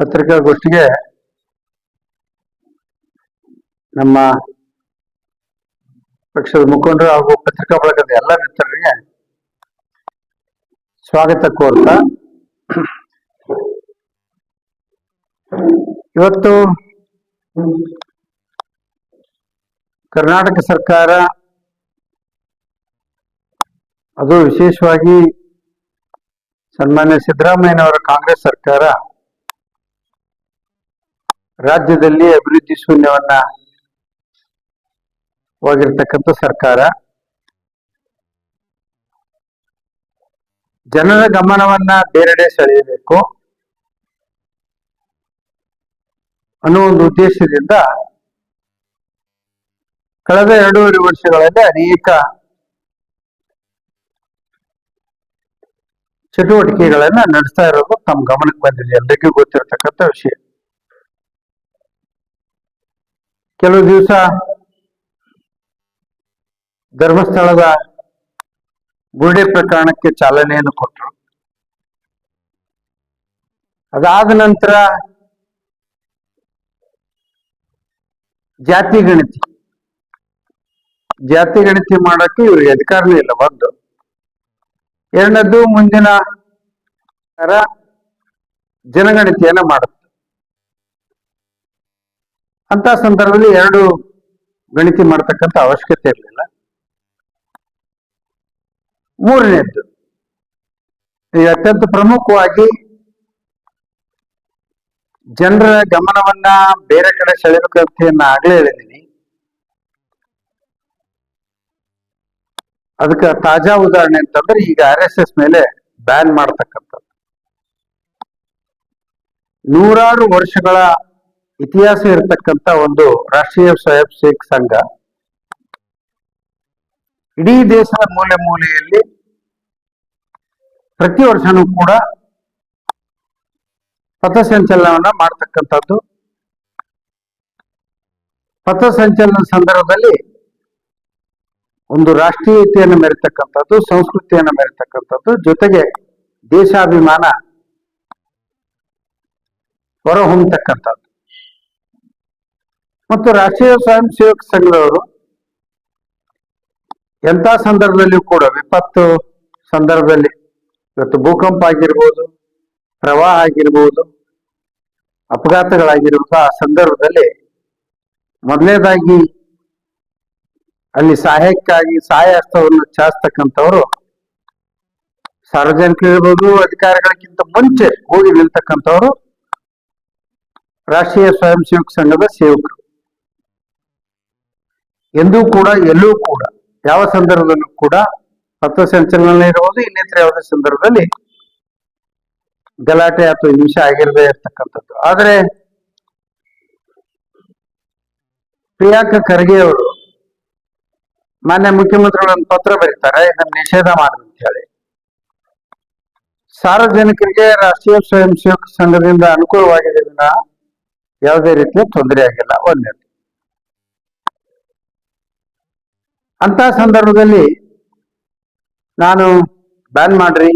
ಪತ್ರಿಕಾಗೋಷ್ಠಿಗೆ ನಮ್ಮ ಪಕ್ಷದ ಮುಖಂಡರು ಹಾಗೂ ಪತ್ರಿಕಾ ಬಳಗದ ಎಲ್ಲ ಮಿತ್ರರಿಗೆ ಸ್ವಾಗತ ಕೋರ್ತಾ. ಇವತ್ತು ಕರ್ನಾಟಕ ಸರ್ಕಾರ ಅದು ವಿಶೇಷವಾಗಿ ಸನ್ಮಾನ್ಯ ಸಿದ್ದರಾಮಯ್ಯನವರ ಕಾಂಗ್ರೆಸ್ ಸರ್ಕಾರ ರಾಜ್ಯದಲ್ಲಿ ಅಭಿವೃದ್ಧಿ ಶೂನ್ಯವನ್ನ ಹೋಗಿರ್ತಕ್ಕಂಥ ಸರ್ಕಾರ. ಜನರ ಗಮನವನ್ನ ಬೇರೆಡೆ ಸೆಳೆಯಬೇಕು. ಅನ್ನೋ ಒಂದು ಉದ್ದೇಶದಿಂದ ಕಳೆದ ಎರಡೂವರೆ ವರ್ಷಗಳಲ್ಲಿ ಅನೇಕ ಚಟುವಟಿಕೆಗಳನ್ನ ನಡೆಸ್ತಾ ಇರೋದು ತಮ್ಮ ಗಮನಕ್ಕೆ ಬಂದಿದೆ. ಎಲ್ರಿಗೂ ಗೊತ್ತಿರತಕ್ಕಂಥ ವಿಷಯ. ಕೆಲವು ದಿವಸ ಧರ್ಮಸ್ಥಳದ ಬುರುಡೆ ಪ್ರಕರಣಕ್ಕೆ ಚಾಲನೆಯನ್ನು ಕೊಟ್ಟರು. ಅದಾದ ನಂತರ ಜಾತಿ ಗಣತಿ. ಜಾತಿ ಗಣತಿ ಮಾಡೋಕ್ಕೆ ಇವ್ರಿಗೆ ಅಧಿಕಾರನೇ ಇಲ್ಲ ಒಂದು ಎರಡನೇದು ಮುಂದಿನ ಜನಗಣತಿಯನ್ನ ಮಾಡುತ್ತೆ. ಅಂತ ಸಂದರ್ಭದಲ್ಲಿ ಎರಡು ಗಣತಿ ಮಾಡತಕ್ಕಂತ ಅವಶ್ಯಕತೆ ಇರಲಿಲ್ಲ. ಮೂರನೇದ್ದು ಈಗ ಅತ್ಯಂತ ಪ್ರಮುಖವಾಗಿ ಜನರ ಗಮನವನ್ನ ಬೇರೆ ಕಡೆ ಸೆಳೆಬೇಕಂತ ಆಗ್ಲೇ ಹೇಳಿದ್ದೀನಿ. ಅದಕ್ಕೆ ತಾಜಾ ಉದಾಹರಣೆ ಅಂತಂದ್ರೆ ಈಗ ಆರ್ ಎಸ್ ಎಸ್ ಮೇಲೆ ಬ್ಯಾನ್ ಮಾಡತಕ್ಕಂಥದ್ದು. ನೂರಾರು ವರ್ಷಗಳ ಇತಿಹಾಸ ಇರತಕ್ಕಂತ ಒಂದು ರಾಷ್ಟ್ರೀಯ ಸ್ವಯಂ ಸೇವಕ ಸಂಘ. ಇಡೀ ದೇಶದ ಮೂಲೆ ಮೂಲೆಯಲ್ಲಿ ಪ್ರತಿ ವರ್ಷನೂ ಕೂಡ ಪಥಸಂಚಲನವನ್ನ ಮಾಡ್ತಕ್ಕಂಥದ್ದು. ಪಥಸಂಚಲನ ಸಂದರ್ಭದಲ್ಲಿ ಒಂದು ರಾಷ್ಟ್ರೀಯತೆಯನ್ನು ಮೆರೆತಕ್ಕಂಥದ್ದು, ಸಂಸ್ಕೃತಿಯನ್ನು ಮೆರೆತಕ್ಕಂಥದ್ದು, ಜೊತೆಗೆ ದೇಶಾಭಿಮಾನ ಹೊರಹೊಮ್ಮತಕ್ಕಂಥದ್ದು ಮತ್ತು ರಾಷ್ಟ್ರೀಯ ಸ್ವಯಂ ಸೇವಕ ಸಂಘದವರು ಎಂಥ ಸಂದರ್ಭದಲ್ಲಿಯೂ ಕೂಡ, ವಿಪತ್ತು ಸಂದರ್ಭದಲ್ಲಿ, ಇವತ್ತು ಭೂಕಂಪ ಆಗಿರ್ಬೋದು, ಪ್ರವಾಹ ಆಗಿರ್ಬೋದು ಅಪಘಾತಗಳಾಗಿರುವಂತಹ ಆ ಸಂದರ್ಭದಲ್ಲಿ ಮೊದಲನೇದಾಗಿ ಅಲ್ಲಿ ಸಹಾಯಕ್ಕಾಗಿ, ಸಹಾಯ ಹಸ್ತವನ್ನು ಚಾಸ್ತಕ್ಕಂಥವ್ರು ಸಾರ್ವಜನಿಕರಿರ್ಬೋದು ಅಧಿಕಾರಿಗಳಿಗಿಂತ ಮುಂಚೆ ಹೋಗಿ ನಿಲ್ತಕ್ಕಂಥವ್ರು ರಾಷ್ಟ್ರೀಯ ಸ್ವಯಂ ಸೇವಕ ಸಂಘದ ಸೇವಕರು. ಎಂದೂ ಕೂಡ, ಎಲ್ಲೂ ಕೂಡ, ಯಾವ ಸಂದರ್ಭದಲ್ಲೂ ಕೂಡ ಪಥಸಂಚಲನ ಇರಬಹುದು ಇನ್ನಿತರ ಯಾವುದೇ ಸಂದರ್ಭದಲ್ಲಿ ಗಲಾಟೆ ಅಥವಾ ಹಿಂಸೆ ಆಗಿರದೇ ಇರ್ತಕ್ಕಂಥದ್ದು. ಆದರೆ ಪ್ರಿಯಾಂಕ ಖರ್ಗೆ ಅವರು ಮಾನ್ಯ ಮುಖ್ಯಮಂತ್ರಿಗಳು ಒಂದು ಪತ್ರ ಬರೀತಾರೆ, ಇದನ್ನ ನಿಷೇಧ ಮಾಡಿ ಅಂತ ಹೇಳಿ ಸಾರ್ವಜನಿಕರಿಗೆ ರಾಷ್ಟ್ರೀಯ ಸ್ವಯಂ ಸೇವಕ ಸಂಘದಿಂದ ಅನುಕೂಲವಾಗಿದೆ ಯಾವುದೇ ರೀತಿಯ ತೊಂದರೆ ಆಗಿಲ್ಲ ಒಂದನೇದು ಅಂತ ಸಂದರ್ಭದಲ್ಲಿ ನಾನು ಬ್ಯಾನ್ ಮಾಡ್ರಿ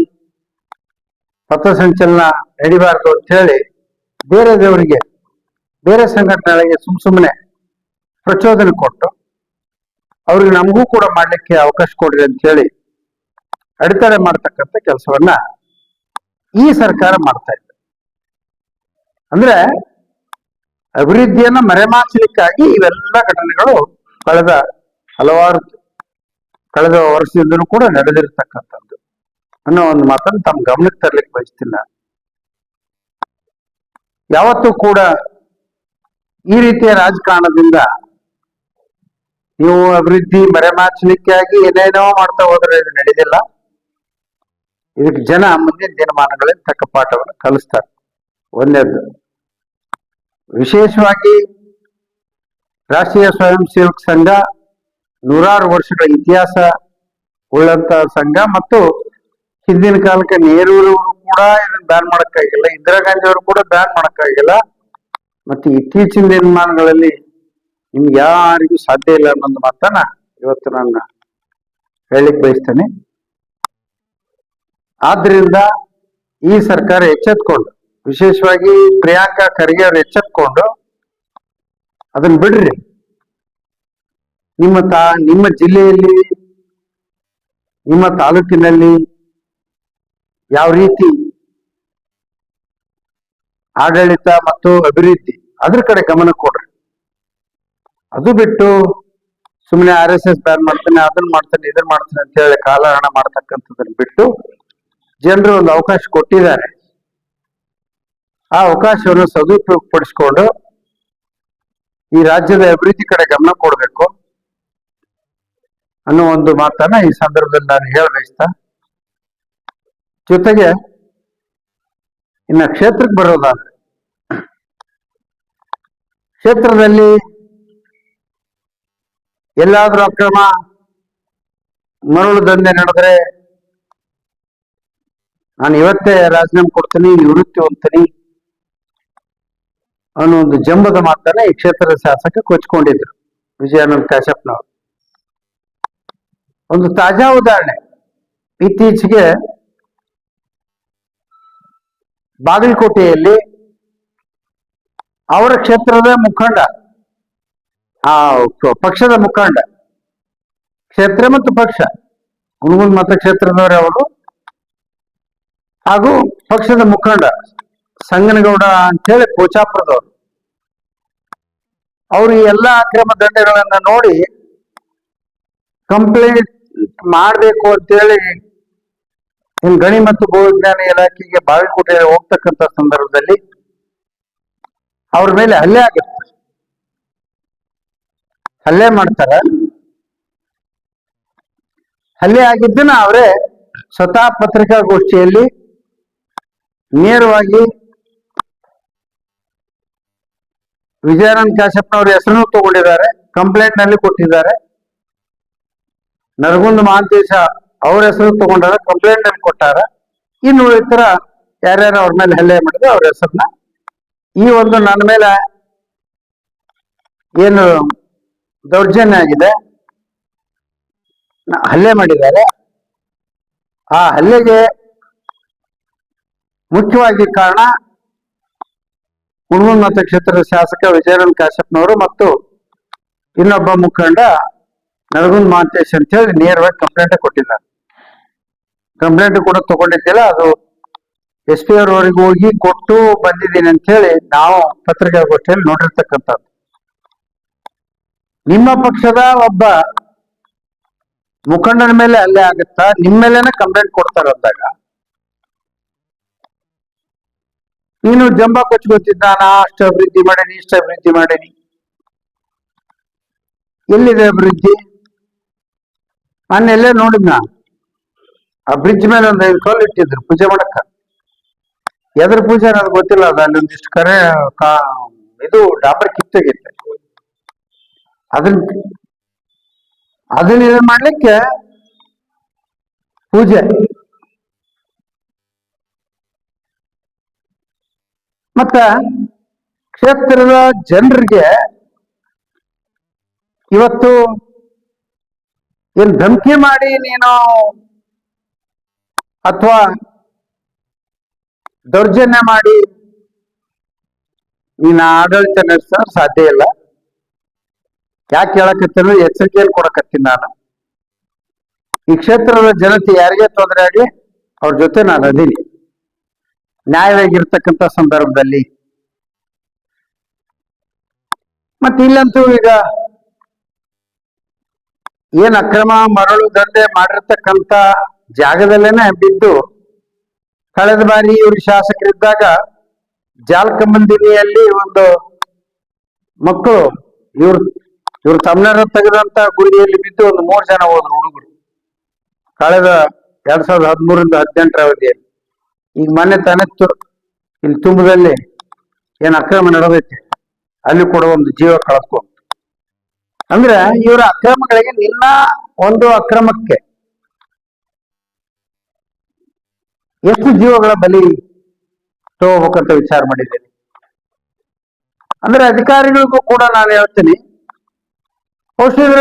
ಪಥಸಂಚಲನ ನಡಿಬಾರ್ದು ಅಂತ ಹೇಳಿ ಬೇರೆ ದೇವರಿಗೆ, ಬೇರೆ ಸಂಘಟನೆಗಳಿಗೆ ಸುಮ್ ಸುಮ್ಮನೆ ಪ್ರಚೋದನೆ ಕೊಟ್ಟು ಅವ್ರಿಗೆ ನಮಗೂ ಕೂಡ ಮಾಡ್ಲಿಕ್ಕೆ ಅವಕಾಶ ಕೊಡ್ರಿ ಅಂತ ಹೇಳಿ ಅಡೆತಡೆ ಮಾಡ್ತಕ್ಕಂಥ ಕೆಲಸವನ್ನ ಈ ಸರ್ಕಾರ ಮಾಡ್ತಾ ಇದೆ. ಅಂದ್ರೆ ಅಭಿವೃದ್ಧಿಯನ್ನ ಮರೆಮಾಚಲಿಕ್ಕಾಗಿ ಇವೆಲ್ಲ ಘಟನೆಗಳು ಕಳೆದ ಹಲವಾರು ಕಳೆದ ವರ್ಷದಿಂದಲೂ ಕೂಡ ನಡೆದಿರ್ತಕ್ಕಂಥದ್ದು. ಅನ್ನೋ ಒಂದು ಮಾತನ್ನು ತಮ್ಮ ಗಮನಕ್ಕೆ ತರಲಿಕ್ಕೆ ಬಯಸ್ತಿಲ್ಲ. ಯಾವತ್ತೂ ಕೂಡ ಈ ರೀತಿಯ ರಾಜಕಾರಣದಿಂದ ನೀವು ಅಭಿವೃದ್ಧಿ ಮರೆಮಾಚಲಿಕ್ಕಾಗಿ ಏನೇನೋ ಮಾಡ್ತಾ ಹೋದ್ರೆ ಇದು ನಡೆದಿಲ್ಲ. ಇದಕ್ಕೆ ಜನ ಮುಂದಿನ ದಿನಮಾನಗಳಲ್ಲಿ ತಕ್ಕ ಪಾಠವನ್ನು ಕಲಿಸ್ತಾರೆ. ಒಂದೇದ್ದು ವಿಶೇಷವಾಗಿ ರಾಷ್ಟ್ರೀಯ ಸ್ವಯಂ ಸೇವಕ ಸಂಘ ನೂರಾರು ವರ್ಷಗಳ ಇತಿಹಾಸ ಉಳ್ಳಂತ ಸಂಘ ಮತ್ತು ಹಿಂದಿನ ಕಾಲಕ್ಕೆ ನೇರೂರು ಕೂಡ ಇದನ್ನ ಬ್ಯಾನ್ ಮಾಡಕ್ಕಾಗಿಲ್ಲ ಇಂದಿರಾ ಗಾಂಧಿ ಅವರು ಕೂಡ ಬ್ಯಾನ್ ಮಾಡಕ್ಕಾಗಿಲ್ಲ ಮತ್ತೆ ಇತ್ತೀಚಿನ ದಿನಮಾನಗಳಲ್ಲಿ ನಿಮ್ಗೆ ಯಾರಿಗೂ ಸಾಧ್ಯ ಇಲ್ಲ ಅನ್ನೋದು ಮಾತನ್ನ ಇವತ್ತು ನಾನು ಹೇಳಿಕ್ ಬಯಸ್ತೇನೆ. ಆದ್ರಿಂದ ಈ ಸರ್ಕಾರ ಎಚ್ಚೆತ್ಕೊಂಡು, ವಿಶೇಷವಾಗಿ ಪ್ರಿಯಾಂಕಾ ಖರ್ಗೆ ಅವ್ರು ಎಚ್ಚೆತ್ಕೊಂಡು ಅದನ್ನ ಬಿಡ್ರಿ. ನಿಮ್ಮ ತಾ, ನಿಮ್ಮ ಜಿಲ್ಲೆಯಲ್ಲಿ, ನಿಮ್ಮ ತಾಲೂಕಿನಲ್ಲಿ ಯಾವ ರೀತಿ ಆಡಳಿತ ಮತ್ತು ಅಭಿವೃದ್ಧಿ? ಅದ್ರ ಕಡೆ ಗಮನ ಕೊಡ್ರಿ. ಅದು ಬಿಟ್ಟು ಸುಮ್ಮನೆ ಆರ್ ಎಸ್ ಎಸ್ ಬ್ಯಾನ್ ಮಾಡ್ತಾನೆ, ಅದನ್ನ ಮಾಡ್ತಾನೆ, ಇದನ್ನ ಮಾಡ್ತಾನೆ ಅಂತ ಹೇಳಿ ಕಾಲಹರಣ ಮಾಡ್ತಕ್ಕಂಥದ್ದನ್ನ ಬಿಟ್ಟು ಜನರು ಒಂದು ಅವಕಾಶ ಕೊಟ್ಟಿದ್ದಾರೆ. ಆ ಅವಕಾಶವನ್ನು ಸದುಪಯೋಗ ಪಡಿಸ್ಕೊಂಡು ಈ ರಾಜ್ಯದ ಅಭಿವೃದ್ಧಿ ಕಡೆ ಗಮನ ಕೊಡಬೇಕು. ಅನ್ನೋ ಒಂದು ಮಾತನ್ನ ಈ ಸಂದರ್ಭದಲ್ಲಿ ನಾನು ಹೇಳಬಯಸ್ತ ಜೊತೆಗೆ, ಇನ್ನ ಕ್ಷೇತ್ರಕ್ಕೆ ಬರೋದಾದ್ರೆ, ಕ್ಷೇತ್ರದಲ್ಲಿ ಎಲ್ಲಾದ್ರೂ ಅಕ್ರಮ ಮರಳು ದಂಧೆ ನಡೆದ್ರೆ, ನಾನು ಇವತ್ತೇ ರಾಜೀನಾಮೆ ಕೊಡ್ತೀನಿ ನಿವೃತ್ತಿ ಹೊಂದ್ತೀನಿ ಅನ್ನೋ ಒಂದು ಜಂಬದ ಮಾತನ್ನ ಈ ಕ್ಷೇತ್ರದ ಶಾಸಕ ಕೊಚ್ಕೊಂಡಿದ್ರು ವಿಜಯಾನಂದ ಕಾಶ್ಯಪ್ನವರು ಒಂದು ತಾಜಾ ಉದಾಹರಣೆ. ಇತ್ತೀಚೆಗೆ ಬಾಗಲಕೋಟೆಯಲ್ಲಿ ಅವರ ಕ್ಷೇತ್ರದ ಮುಖಂಡ, ಆ ಪಕ್ಷದ ಮುಖಂಡ, ಕ್ಷೇತ್ರ ಮತ್ತು ಪಕ್ಷ ಗುಣಗುಂದ್ ಮತಕ್ಷೇತ್ರದವರೇ ಅವರು, ಹಾಗೂ ಪಕ್ಷದ ಮುಖಂಡ ಸಂಗನಗೌಡ ಅಂತೇಳಿ ಕೋಚಾಪುರದವರು. ಅವರು ಈ ಎಲ್ಲಾ ಅಕ್ರಮ ದಂಡಗಳನ್ನ ನೋಡಿ ಕಂಪ್ಲೇಂಟ್ ಮಾಡಬೇಕು ಅಂತೇಳಿ ಇನ್ ಗಣಿ ಮತ್ತು ಭೂವಿಜ್ಞಾನ ಇಲಾಖೆಗೆ ಬಾಗಲಕೋಟೆ ಹೋಗ್ತಕ್ಕಂತ ಸಂದರ್ಭದಲ್ಲಿ ಅವ್ರ ಮೇಲೆ ಹಲ್ಲೆ ಆಗುತ್ತೆ ಹಲ್ಲೆ ಮಾಡ್ತಾರ. ಹಲ್ಲೆ ಆಗಿದ್ದನ್ನ ಅವರೇ ಸ್ವತಃ ಪತ್ರಿಕಾಗೋಷ್ಠಿಯಲ್ಲಿ ನೇರವಾಗಿ ವಿಜಯಾನಂದ್ ಕಾಶ್ಯಪ್ನವ್ರ ಹೆಸರನ್ನು ತಗೊಂಡಿದ್ದಾರೆ. ಕಂಪ್ಲೇಂಟ್ನಲ್ಲಿ ಕೊಟ್ಟಿದ್ದಾರೆ. ನರಗುಂದ ಮಹಾಂತೇಶ ಅವ್ರ ಹೆಸರು ತಗೊಂಡಾರ ಕಂಪ್ಲೇಂಟ್ ಅಲ್ಲಿ ಕೊಟ್ಟಾರ? ಇನ್ನು ಇತರ ಯಾರ್ಯಾರು ಅವ್ರ ಮೇಲೆ ಹಲ್ಲೆ ಮಾಡಿದ್ರು ಅವ್ರ ಹೆಸರನ್ನ ಈ ಒಂದು ನನ್ನ ಮೇಲೆ ಏನು ದೌರ್ಜನ್ಯ ಆಗಿದೆ. ಹಲ್ಲೆ ಮಾಡಿದ್ದಾರೆ. ಆ ಹಲ್ಲೆಗೆ ಮುಖ್ಯವಾಗಿ ಕಾರಣ ಹುಣಗುಂದ್ ಮತಕ್ಷೇತ್ರದ ಶಾಸಕ ವಿಜಯನಂದ ಕಾಶ್ಯಪ್ನವರು ಮತ್ತು ಇನ್ನೊಬ್ಬ ಮುಖಂಡ ನರಗುಂದ್ ಮಾಂತೇಶ್ ಅಂತ ಹೇಳಿ ನೇರವಾಗಿ ಕಂಪ್ಲೇಂಟ್ ಕೊಟ್ಟಿದ್ದಾರೆ. ಕಂಪ್ಲೇಂಟ್ ಕೂಡ ತಗೊಂಡಿದ್ದಿಲ್ಲ, ಅದು ಎಸ್ ಪಿ ಅವರವರೆಗೂ ಹೋಗಿ ಕೊಟ್ಟು ಬಂದಿದ್ದೀನಿ ಅಂತ ಹೇಳಿ ನಾವು ಪತ್ರಿಕಾಗೋಷ್ಠಿಯಲ್ಲಿ ನೋಡಿರ್ತಕ್ಕಂಥದ್ದು. ನಿಮ್ಮ ಪಕ್ಷದ ಒಬ್ಬ ಮುಖಂಡನ ಮೇಲೆ ಅಲ್ಲೇ ಆಗುತ್ತಾ? ನಿಮ್ಮ ಮೇಲೇನೆ ಕಂಪ್ಲೇಂಟ್ ಕೊಡ್ತಾರ ಅಂದಾಗ. ನೀನು ಜಂಬ ಕೊಚ್ಕೊತಿದ್ದ ನಾ ಅಷ್ಟು ಅಭಿವೃದ್ಧಿ ಮಾಡೀನಿ, ಇಷ್ಟು ಅಭಿವೃದ್ಧಿ ಮಾಡೀನಿ. ಎಲ್ಲಿದೆ ಅಭಿವೃದ್ಧಿ? ಮೊನ್ನೆಲ್ಲೇ ನೋಡಿದ್ನ? ಆ ಬ್ರಿಡ್ಜ್ ಮೇಲೆ ಒಂದ್ ಐದು ಕಲ್ಲು ಇಟ್ಟಿದ್ರು ಪೂಜೆ ಮಾಡಕ್ಕ. ಎದ್ರ ಪೂಜೆ ಅನ್ನೋದು ಗೊತ್ತಿಲ್ಲ, ಅದು ಅಲ್ಲಿ ಒಂದಿಷ್ಟು ಕರೆ ಇದು ಡಾಬರ್ ಕಿತ್ತೋಗಿತ್ತೆ ಅದನ್ನ ಅದನ್ನ ಇದು ಮಾಡ್ಲಿಕ್ಕೆ ಪೂಜೆ. ಮತ್ತ ಕ್ಷೇತ್ರದ ಜನರಿಗೆ ಇವತ್ತು ಏನ್ ಧಮಕಿ ಮಾಡಿ ನೀನು. ಅಥವಾ ದೌರ್ಜನ್ಯ ಮಾಡಿ ನೀನು ಆಡಳಿತ ನಡೆಸ ಸಾಧ್ಯ ಇಲ್ಲ. ಯಾಕೆ ಹೇಳಕತ್ತೀನಿ? ಎಚ್ಚರಿಕೆಯನ್ನು ಕೊಡಕತ್ತೀನಿ ನಾನು. ಈ ಕ್ಷೇತ್ರದ ಜನತೆ ಯಾರಿಗೆ ತೊಂದರೆ ಆಗಲಿ ಅವ್ರ ಜೊತೆ ನಾನು ಅದೀನಿ ನ್ಯಾಯವಾಗಿರ್ತಕ್ಕಂಥ ಸಂದರ್ಭದಲ್ಲಿ. ಮತ್ತೆ ಇಲ್ಲಂತೂ ಈಗ ಏನ್ ಅಕ್ರಮ ಮರಳು ದಂಧೆ ಮಾಡಿರ್ತಕ್ಕಂತ ಜಾಗದಲ್ಲೇನೆ ಬಿದ್ದು ಕಳೆದ ಬಾರಿ ಇವರು ಶಾಸಕರಿದ್ದಾಗ ಜಾಲಕಂಬಂದಿನಿಯಲ್ಲಿ ಒಂದು ಮಕ್ಕಳು, ಇವ್ರು, ಇವ್ರ ತಮ್ಮನರ ತೆಗೆದಂತ ಗುಡಿಯಲ್ಲಿ ಬಿದ್ದು ಒಂದು ಮೂರು ಜನ ಹೋದ್ರು ಹುಡುಗರು. ಕಳೆದ ಎರಡ್ ಸಾವಿರದ ಹದಿಮೂರಿಂದ ಹದಿನೆಂಟರ ಅವಧಿಯಲ್ಲಿ. ಈಗ ಮೊನ್ನೆ ತಾನೇ ತು- ಇಲ್ಲಿ ತುಂಬದಲ್ಲಿ ಏನ್ ಅಕ್ರಮ ನಡೆದೈತೆ. ಅಲ್ಲಿ ಕೂಡ ಒಂದು ಜೀವ ಕಳ್ಕೊ ಅಂದ್ರೆ ಇವರ ಅಕ್ರಮಗಳಿಗೆ ನಿನ್ನ ಒಂದು ಅಕ್ರಮಕ್ಕೆ ಎಷ್ಟು ಜೀವಗಳ ಬಲಿ ತಗೋಬೇಕಂತ ವಿಚಾರ ಮಾಡಿದ್ದೇನೆ. ಅಂದ್ರೆ ಅಧಿಕಾರಿಗಳಿಗೂ ಕೂಡ ನಾನು ಹೇಳ್ತೀನಿ ಬಹುಶಃ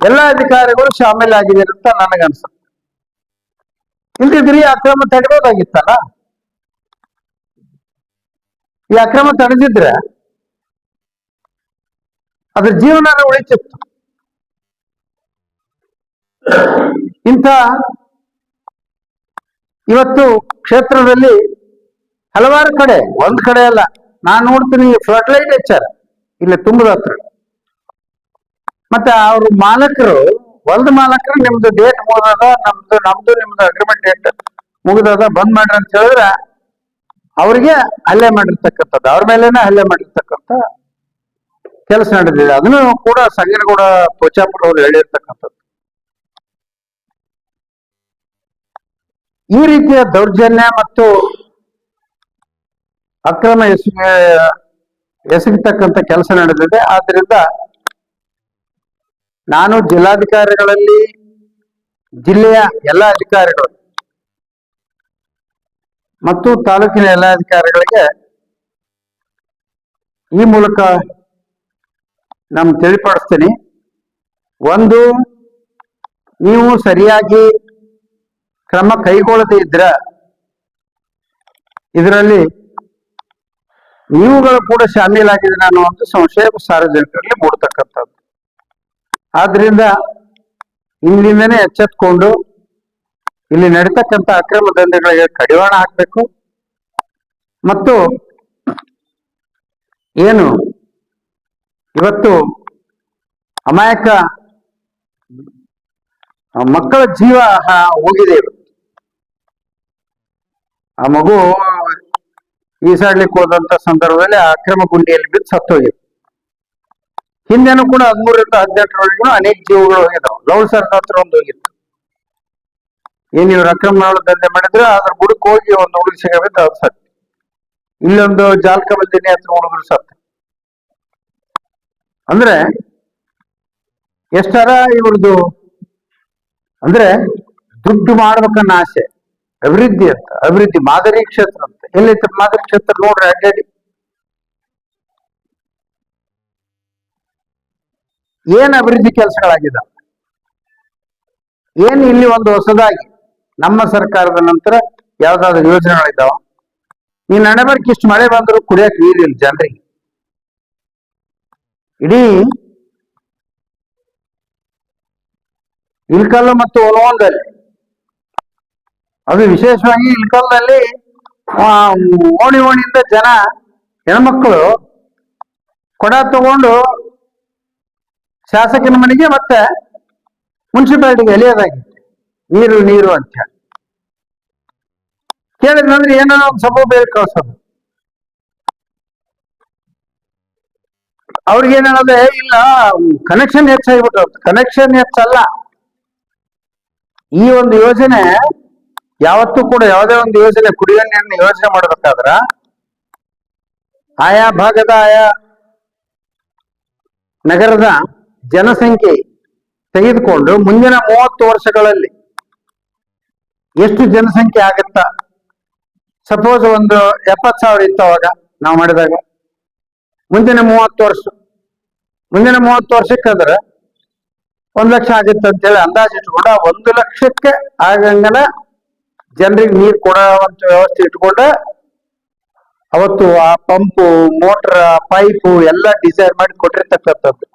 ಎಲ್ಲ ಅಧಿಕಾರಿಗಳು ಆಗಿದೆ ಅಂತ ನನಗನ್ಸುತ್ತೆ ಇಲ್ದಿದ್ರೆ ಅಕ್ರಮ ತಡೆಯೋದಾಗಿತ್ತಲ್ಲ? ಈ ಅಕ್ರಮ ತಡೆದಿದ್ರೆ ಅದ್ರ ಜೀವನ ಉಳಿತಿತ್ತು ಇಂಥ ಇವತ್ತು ಕ್ಷೇತ್ರದಲ್ಲಿ ಹಲವಾರು ಕಡೆ, ಒಂದ್ ಕಡೆ ಅಲ್ಲ, ನಾನು ನೋಡ್ತೀನಿ ಫ್ಲಡ್ ಲೈಟ್ ಹೆಚ್ಚಾರ ಇಲ್ಲಿ ತುಂಬದ ಹತ್ರ. ಮತ್ತೆ ಅವ್ರ ಮಾಲಕರು, ಹೊಲದ ಮಾಲಕರು ನಿಮ್ದು ಡೇಟ್ ಮುಗಿದ ನಮ್ದು ನಮ್ದು ನಿಮ್ದು ಅಗ್ರಿಮೆಂಟ್ ಡೇಟ್ ಮುಗಿದದ, ಬಂದ್ ಮಾಡ್ರಿ ಅಂತ ಹೇಳಿದ್ರೆ, ಅವ್ರಿಗೆ ಹಲ್ಲೆ ಮಾಡಿರ್ತಕ್ಕಂಥದ್ದು, ಅವ್ರ ಮೇಲೇನೆ ಹಲ್ಲೆ ಮಾಡಿರ್ತಕ್ಕಂಥ ಕೆಲಸ ನಡೆದಿದೆ. ಅದನ್ನು ಕೂಡ ಸಂಗನಗೌಡ ಪೋಚಾಪುರ ಅವರು ಹೇಳಿರ್ತಕ್ಕಂಥದ್ದು. ಈ ರೀತಿಯ ದೌರ್ಜನ್ಯ ಮತ್ತು ಅಕ್ರಮ ಎಸಗ, ಎಸಗತಕ್ಕಂಥ ಕೆಲಸ ನಡೆದಿದೆ. ಆದ್ರಿಂದ ನಾನು ಜಿಲ್ಲಾಧಿಕಾರಿಗಳಲ್ಲಿ, ಜಿಲ್ಲೆಯ ಎಲ್ಲ ಅಧಿಕಾರಿಗಳು ಮತ್ತು ತಾಲೂಕಿನ ಎಲ್ಲ ಅಧಿಕಾರಿಗಳಿಗೆ ಈ ಮೂಲಕ ನಾನು ತಿಳಿಪಡಿಸ್ತೀನಿ. ಒಂದು, ನೀವು ಸರಿಯಾಗಿ ಕ್ರಮ ಕೈಗೊಳ್ಳದೆ ಇದ್ರ, ಇದರಲ್ಲಿ ನೀವುಗಳು ಕೂಡ ಶಾಮೀಲಾಗಿದ್ದೀರ ಅನ್ನೋ ಒಂದು ಸಂಶಯ ಸಾರ್ವಜನಿಕರಲ್ಲಿ ಮೂಡ್ತಕ್ಕಂಥದ್ದು. ಆದ್ರಿಂದ ಇಂದಿನಿಂದನೇ ಎಚ್ಚೆತ್ಕೊಂಡು, ಇಲ್ಲಿ ನಡೀತಕ್ಕಂಥ ಅಕ್ರಮ ದಂಧೆಗಳಿಗೆ ಕಡಿವಾಣ ಹಾಕಬೇಕು. ಮತ್ತು ಏನು ಇವತ್ತು ಅಮಾಯಕ ಮಕ್ಕಳ ಜೀವ ಹೋಗಿದೆ. ಇವತ್ತು. ಆ ಮಗು ಈಸಾಡ್ಲಿಕ್ಕೆ ಹೋದಂತ ಸಂದರ್ಭದಲ್ಲಿ ಅಕ್ರಮ ಗುಂಡಿಯಲ್ಲಿ ಬಿದ್ದು ಸತ್ತೋಗಿದೆ ಹಿಂದೆನೂ ಕೂಡ ಹದಿಮೂರರಿಂದ ಹದಿನೆಂಟರವರೆಗೂ ಅನೇಕ ಜೀವಗಳು ಹೋಗಿದಾವೆ ಲವ್ ಸರ್ ಹತ್ರ ಒಂದು ಹೋಗಿತ್ತು. ಏನ್ ಇವ್ರು ಅಕ್ರಮ ದಂಧೆ ಮಾಡಿದ್ರೆ ಅದ್ರ ಗುಡಕ್ಕೆ ಹೋಗಿ ಒಂದು ಹುಡುಗ ಸಿಗಬೇಕು ಅದು ಸತ್ತು. ಇಲ್ಲೊಂದು ಜಾಲ್ಕ ಹತ್ರ ಹುಡುಗರು ಸತ್ತು. ಅಂದ್ರೆ ಎಷ್ಟರ ಇವ್ರದ್ದು? ಅಂದ್ರೆ ದುಡ್ಡು ಮಾಡ್ಬೇಕನ್ನ ಆಸೆ. ಅಭಿವೃದ್ಧಿ ಅಂತ, ಅಭಿವೃದ್ಧಿ, ಮಾದರಿ ಕ್ಷೇತ್ರ ಅಂತ. ಎಲ್ಲೈತೆ ಮಾದರಿ ಕ್ಷೇತ್ರ ನೋಡ್ರಿ ಅಡ್ಡಾಡಿ. ಏನ್ ಅಭಿವೃದ್ಧಿ ಕೆಲಸಗಳಾಗಿದ ಏನ್ ಇಲ್ಲಿ ಒಂದು ಹೊಸದಾಗಿ? ನಮ್ಮ ಸರ್ಕಾರದ ನಂತರ ಯಾವ್ದಾದ್ರು ಯೋಜನೆಗಳಿದಾವ? ಈ ನಡಬರ್ಕ್ ಇಷ್ಟು ಮಳೆ ಬಂದ್ರು ಕುಡಿಯಕ್ ನೀರಿಲ್ಲ ಜನರಿಗೆ. ಇಡೀ ಇಲ್ಕಲ್ಲು ಮತ್ತು ಒಲವಂದಲ್ಲಿ. ಅದು ವಿಶೇಷವಾಗಿ ಇಲ್ಕಲ್ನಲ್ಲಿ ಓಣಿ ಓಣಿಯಿಂದ ಜನ ಹೆಣ್ಮಕ್ಳು ಕೊಡ ತಗೊಂಡು ಶಾಸಕನ ಮನೆಗೆ ಮತ್ತೆ ಮುನ್ಸಿಪಾಲಿಟಿಗೆ ಎಲೆಯೋದಾಗಿತ್ತು ನೀರು ನೀರು ಅಂತ. ಹೇಳಿ ಕೇಳಿದ್ನಂದ್ರೆ ಏನೋ ಒಂದು ಸಭೆ ಬೇರೆ ಕಳ್ಸೋದು. ಅವ್ರಿಗೆ ಇಲ್ಲ ಕನೆಕ್ಷನ್ ಹೆಚ್ಚಾಗಿಬಿಟ್ಟು ಕನೆಕ್ಷನ್ ಹೆಚ್ಚಲ್ಲ. ಈ ಒಂದು ಯೋಜನೆ ಯಾವತ್ತೂ ಕೂಡ ಯಾವುದೇ ಒಂದು ಯೋಜನೆ ಕುಡಿಯುವ ನೀರಿನ ಯೋಜನೆ ಮಾಡಬೇಕಾದ್ರ, ಆಯಾ ಭಾಗದ, ಆಯಾ ನಗರದ ಜನಸಂಖ್ಯೆ ತೆಗೆದುಕೊಂಡು ಮುಂದಿನ ಮೂವತ್ತು ವರ್ಷಗಳಲ್ಲಿ ಎಷ್ಟು ಜನಸಂಖ್ಯೆ ಆಗತ್ತ? ಸಪೋಸ್ ಒಂದು ಎಪ್ಪತ್ ಸಾವಿರ ಇತ್ತು ಅವಾಗ ನಾವು ಮಾಡಿದಾಗ. ಮುಂದಿನ ಮೂವತ್ತು ವರ್ಷ. ಮುಂದಿನ ಮೂವತ್ತು ವರ್ಷಕ್ಕಾದ್ರೆ ಒಂದ್ ಲಕ್ಷ ಆಗಿತ್ತು ಅಂತ ಹೇಳಿ ಅಂದಾಜು ಇಟ್ಕೊಂಡ ಒಂದು ಲಕ್ಷಕ್ಕೆ ಆಗಂಗನ ಜನರಿಗೆ ನೀರು ಕೊಡುವಂತ ವ್ಯವಸ್ಥೆ ಇಟ್ಕೊಂಡ ಅವತ್ತು ಆ ಪಂಪು, ಮೋಟರ್, ಪೈಪು ಎಲ್ಲ ಡಿಸೈನ್ ಮಾಡಿ ಕೊಟ್ಟಿರ್ತಕ್ಕಂಥದ್ದು.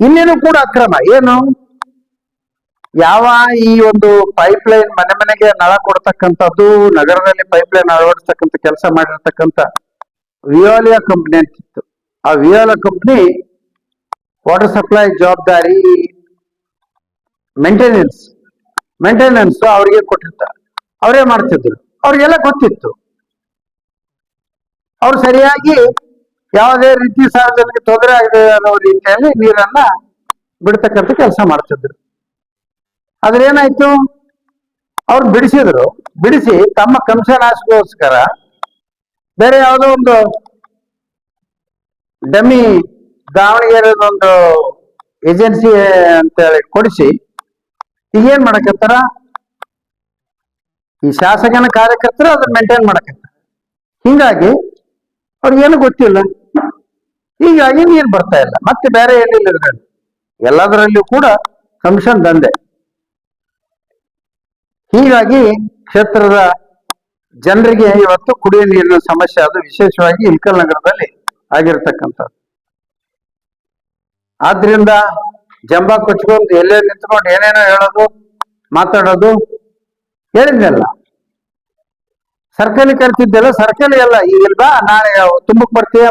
ಇನ್ನೇನು ಕೂಡ ಅಕ್ರಮ. ಏನು? ಯಾವ ಈ ಒಂದು ಪೈಪ್ ಲೈನ್ ಮನೆ ಮನೆಗೆ ನಳ ಕೊಡ್ತಕ್ಕಂಥದ್ದು, ನಗರದಲ್ಲಿ ಪೈಪ್ ಲೈನ್ ಅಳವಡಿಸ್ತಕ್ಕಂಥ ಕೆಲಸ ಮಾಡಿರ್ತಕ್ಕಂಥ ವಿಯೋಲಿಯಾ ಕಂಪ್ನಿ ಅಂತಿತ್ತು. ಆ ವಿಯೋಲ ಕಂಪ್ನಿ ವಾಟರ್ ಸಪ್ಲೈ ಜವಾಬ್ದಾರಿ ಮೇಂಟೆನೆನ್ಸ್ ಮೇಂಟೆನೆನ್ಸ್ ಅವ್ರಿಗೆ ಕೊಟ್ಟಿರ್ತಾರೆ ಅವರೇ ಮಾಡ್ತಿದ್ರು. ಅವ್ರಿಗೆಲ್ಲ ಗೊತ್ತಿತ್ತು. ಅವ್ರು ಸರಿಯಾಗಿ ಯಾವುದೇ ರೀತಿ ಸಾರ್ವಜನಿಕ ತೊಂದರೆ ಆಗಿದೆ ಅನ್ನೋ ರೀತಿಯಲ್ಲಿ ನೀರನ್ನ ಬಿಡ್ತಕ್ಕಂಥ ಕೆಲಸ ಮಾಡ್ತಿದ್ರು. ಆದ್ರೆ ಏನಾಯ್ತು? ಅವ್ರು ಬಿಡಿಸಿದ್ರು. ಬಿಡಿಸಿ ತಮ್ಮ ಕಮಿಷನ್ ಆಸೆಗೋಸ್ಕರ ಬೇರೆ ಯಾವುದೋ ಒಂದು ಡಮ್ಮಿ ದಾವಣಗೆರೆದೊಂದು ಏಜೆನ್ಸಿ ಅಂತೇಳಿ ಕೊಡಿಸಿ, ಈಗೇನ್ ಮಾಡಕತ್ತಾರ? ಈ ಶಾಸಕನ ಕಾರ್ಯಕರ್ತರು ಅದನ್ನ ಮೇಂಟೈನ್ ಮಾಡಕತ್ತಾರ. ಹಿಂಗಾಗಿ ಅವ್ರಿಗೇನು ಗೊತ್ತಿಲ್ಲ. ಹೀಗಾಗಿ ನೀರು ಬರ್ತಾ ಇಲ್ಲ. ಮತ್ತೆ ಬೇರೆ ಏನಿಲ್ಲ ಇದ್ರಲ್ಲಿ. ಎಲ್ಲದರಲ್ಲೂ ಕೂಡ ಕಮಿಷನ್ ದಂಧೆ. ಹೀಗಾಗಿ ಕ್ಷೇತ್ರದ ಜನರಿಗೆ ಇವತ್ತು ಕುಡಿಯುವ ನೀರಿನ ಸಮಸ್ಯೆ ಅದು ವಿಶೇಷವಾಗಿ ಇಲ್ಕಲ್ ನಗರದಲ್ಲಿ ಆಗಿರ್ತಕ್ಕಂಥದ್ದು. ಆದ್ರಿಂದ ಜಂಬ ಕೊಚ್ಕೊಂಡು ಎಲ್ಲೇ ನಿಂತ್ಕೊಂಡು ಏನೇನೋ ಹೇಳೋದು, ಮಾತಾಡೋದು ಹೇಳಿದ್ನಲ್ಲ. ಸರ್ಕಲ್ ಕರ್ತಿದ್ದೆಲ್ಲ ಸರ್ಕಲ್ ಎಲ್ಲ ಈಗ ಬಾ, ನಾಳೆ ತುಂಬಕ್ ಬರ್ತೀಯ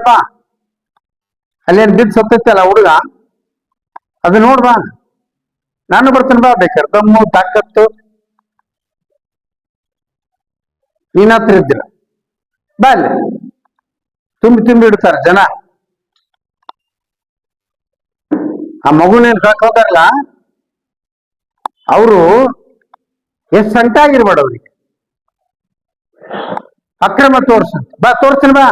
ಅಲ್ಲೇನು ಬಿದ್ದು ಸತ್ತೈತಲ್ಲ ಹುಡುಗ? ಅದು ನೋಡ್ಬಾ ನಾನು ಬರ್ತೀನಿ ಬಾ ಬೇಕಾರೆ, ದಮ್ಮು, ತಾಕತ್ತು, ನೀನ್ ಹತ್ರ ಇದ್ದೀರ ಬಾ ಅಲ್ಲಿ. ತುಂಬಿ ತುಂಬಿ ಇಡ್ತಾರೆ ಜನ. ಆ ಮಗುನೇನ್ ಕಳ್ಕೋತಾರಲ್ಲ ಅವರು ಎಷ್ಟು ಸಂಕಟ ಆಗಿರ್ಬೇಡ ಅವ್ರಿಗೆ. ಅಕ್ರಮ ತೋರ್ಸ. ಬಾ, ತೋರ್ಸ್ತೀನಿ ಬಾ.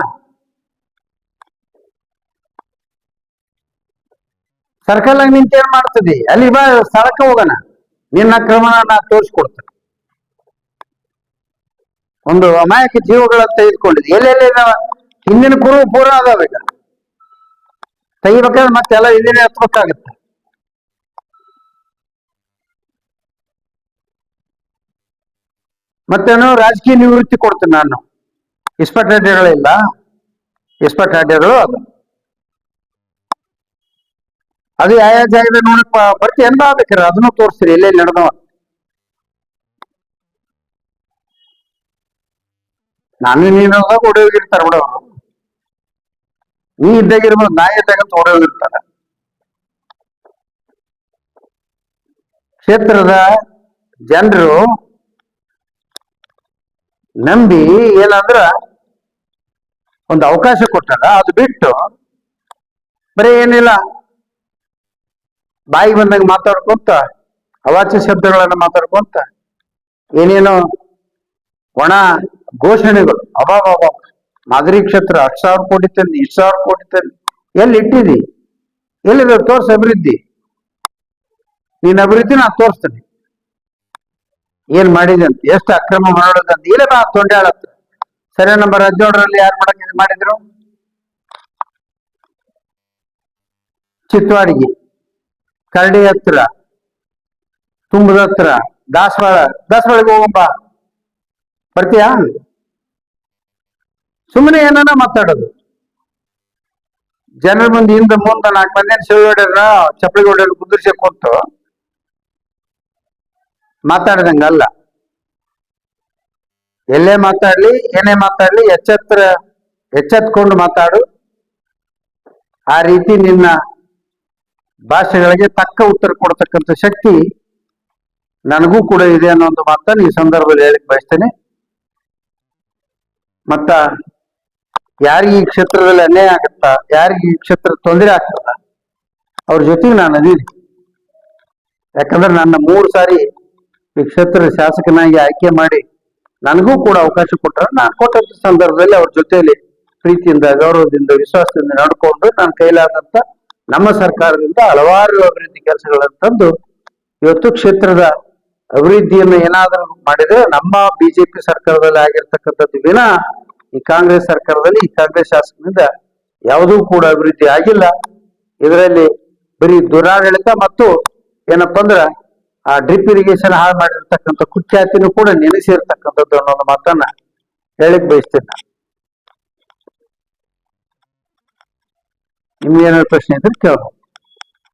ಸರ್ಕಲ್ ಆಗಿ ನಿಂತ ಏನ್ ಮಾಡ್ತದಿ? ಅಲ್ಲಿ ಬಾ, ಸ್ಥಳಕ್ಕೆ ಹೋಗೋಣ. ನಿನ್ನ ಅಕ್ರಮನ ನಾ ತೋರಿಸ್ಕೊಡ್ತೇನೆ. ಒಂದು ಅಮಾಯಕ ಜೀವಗಳಂತ ತೆಗೆದುಕೊಂಡಿದ್ದೆ ಎಲ್ಲೆಲ್ಲ? ಹಿಂದಿನ ಕುರು ಪೂರ ಅದಾವ ಈಗ. ತೆಗಿಬೇಕಾದ್ರೆ ಮತ್ತೆಲ್ಲ ಹಿಂದಿನ ಹತ್ಬೇಕಾಗತ್ತೆ ಮತ್ತೇನು ರಾಜಕೀಯ ನಿವೃತ್ತಿ ಕೊಡ್ತೀನಿ ನಾನು. ಇಸ್ಪಟ್ ಇಲ್ಲ. ಇಸ್ಪಟ್ ಅಡ್ಡೆಗಳು ಅದು. ಅದು ಯಾವ ಜಾಗದ ನೋಡಪ್ಪ, ಬರ್ತಿ ಏನ್ ಬೇಕಾರೆ ಅದನ್ನು ತೋರಿಸ್ತೀರಿ, ಎಲ್ಲೆಲ್ಲಿ ನಡೆದವ ನಾನು ನೀನು ಹೊಡೆಯೋಗಿರ್ತಾರ ಬಿಡೋರು ನೀ ಇದ್ದಾಗಿರ್ಬೋದು ನಾ ಇದ್ದಾಗಂತ ಓಡೋಗಿರ್ತಾರ ಕ್ಷೇತ್ರದ ಜನರು ನಂಬಿ ಏನಂದ್ರ ಒಂದು ಅವಕಾಶ ಕೊಟ್ಟಾರ ಅದು ಬಿಟ್ಟು ಬರೀ ಏನಿಲ್ಲ, ಬಾಯಿ ಬಂದಾಗ ಮಾತಾಡ್ಕೊಂತ, ಅವಾಚ್ಯ ಶಬ್ದಗಳನ್ನ ಮಾತಾಡ್ಕೊಂತ, ಏನೇನೋ ಒಣ ಘೋಷಣೆಗಳು ಅಬಾಬಾಬ ಮಾದರಿ ಕ್ಷೇತ್ರ ಹತ್ತು ಸಾವಿರ ಕೋಟಿ ತಂದಿ ಇಷ್ಟು ಸಾವಿರ ಕೋಟಿ ತಂದಿ ಎಲ್ಲಿ ಇಟ್ಟಿದಿ ಎಲ್ಲಿದೆ ತೋರ್ಸ ಅಭಿವೃದ್ಧಿ. ನೀನ್ ಅಭಿವೃದ್ಧಿ ನಾ ತೋರಿಸ್ತೇನೆ. ಏನ್ ಮಾಡಿದೆ ಅಂತ? ಎಷ್ಟು ಅಕ್ರಮ ಮಾಡೋದಂತ ಇಲ್ಲ ಬಾ ತೊಂಡೆ ಹತ್ರ. ಸರಿ ನಂಬರ್ ಹದಿನೇಳರಲ್ಲಿ ಯಾರು ಮಾಡಕ್ ಮಾಡಿದ್ರು? ಚಿತ್ವಾಡಿಗೆ. ಕರಡಿ ಹತ್ರ. ತುಂಬದ ಹತ್ರ. ದಾಸವಾಳ. ದಾಸವಾಳಿಗೆ ಹೋಗಂಬ ಬರ್ತೀಯಾ? ಸುಮ್ಮನೆ ಏನನ ಮಾತಾಡೋದು. ಜನರ ಮುಂದೆ ಹಿಂದೆ ಮುಂದೆ ನಾಲ್ಕು ಮಂದಿ ಶಿವ ಹೊಡ್ಯಾರ ಚಪ್ಪಲಿ ಹೊಡ್ಯಾರ ಮಾತಾಡದಂಗಲ್ಲ ಮಾತಾಡ್ದಂಗಲ್ಲ ಎಲ್ಲೇ ಮಾತಾಡ್ಲಿ, ಏನೇ ಮಾತಾಡ್ಲಿ ಎಚ್ಚೆತ್ತರ ಎಚ್ಚೆತ್ಕೊಂಡು ಮಾತಾಡು. ಆ ರೀತಿ ನಿನ್ನ ಭಾಷೆಗಳಿಗೆ ತಕ್ಕ ಉತ್ತರ ಕೊಡ್ತಕ್ಕಂಥ ಶಕ್ತಿ ನನಗೂ ಕೂಡ ಇದೆ ಅನ್ನೋ ಒಂದು ಮಾತನ್ನು ಈ ಸಂದರ್ಭದಲ್ಲಿ ಹೇಳಕ್ ಬಯಸ್ತೇನೆ. ಮತ್ತ ಯಾರಿಗೆ ಈ ಕ್ಷೇತ್ರದಲ್ಲಿ ಅನ್ಯಾಯ ಆಗತ್ತಾ? ಯಾರಿಗೆ ಈ ಕ್ಷೇತ್ರ ತೊಂದರೆ ಆಗ್ತದ? ಅವ್ರ ಜೊತೆಗೆ ನಾನು ಅದೀನಿ. ಯಾಕಂದ್ರೆ ನನ್ನ ಮೂರು ಸಾರಿ ಈ ಕ್ಷೇತ್ರದ ಶಾಸಕನಾಗಿ ಆಯ್ಕೆ ಮಾಡಿ ನನಗೂ ಕೂಡ ಅವಕಾಶ ಕೊಟ್ಟರೆ ನಾನು ಕೊಟ್ಟಂತ ಸಂದರ್ಭದಲ್ಲಿ ಅವ್ರ ಜೊತೆಯಲ್ಲಿ ಪ್ರೀತಿಯಿಂದ, ಗೌರವದಿಂದ, ವಿಶ್ವಾಸದಿಂದ ನಡ್ಕೊಂಡು ನನ್ನ ಕೈಲಾದಂತ ನಮ್ಮ ಸರ್ಕಾರದಿಂದ ಹಲವಾರು ಅಭಿವೃದ್ಧಿ ಕೆಲಸಗಳನ್ನು ತಂದು ಇವತ್ತು ಕ್ಷೇತ್ರದ ಅಭಿವೃದ್ಧಿಯನ್ನು ಏನಾದರೂ ಮಾಡಿದ್ರೆ ನಮ್ಮ ಬಿಜೆಪಿ ಸರ್ಕಾರದಲ್ಲಿ ಆಗಿರ್ತಕ್ಕಂಥದ್ದು ವಿನ ಈ ಕಾಂಗ್ರೆಸ್ ಸರ್ಕಾರದಲ್ಲಿ ಈ ಕಾಂಗ್ರೆಸ್ ಶಾಸಕನಿಂದ ಯಾವುದೂ ಕೂಡ ಅಭಿವೃದ್ಧಿ ಆಗಿಲ್ಲ ಇದರಲ್ಲಿ ಬರೀ ದುರಾಡಳಿತ ಮತ್ತು ಏನಪ್ಪಾ ಅಂದ್ರ ಆ ಡ್ರಿಪ್ ಇರಿಗೇಷನ್ ಹಾಳು ಮಾಡಿರ್ತಕ್ಕಂಥ ಕುಖ್ಯಾತಿನೂ ಕೂಡ ನೆನೆಸಿರ್ತಕ್ಕಂಥದ್ದು ಅನ್ನೋ ಒಂದು ಮಾತನ್ನ ಹೇಳಕ್ ಬಯಸ್ತೇನೆ. ನಿಮ್ಗೆ ಏನಾದ್ರು ಪ್ರಶ್ನೆ ಇದ್ರೆ ಕೇಳ್ಬೋದು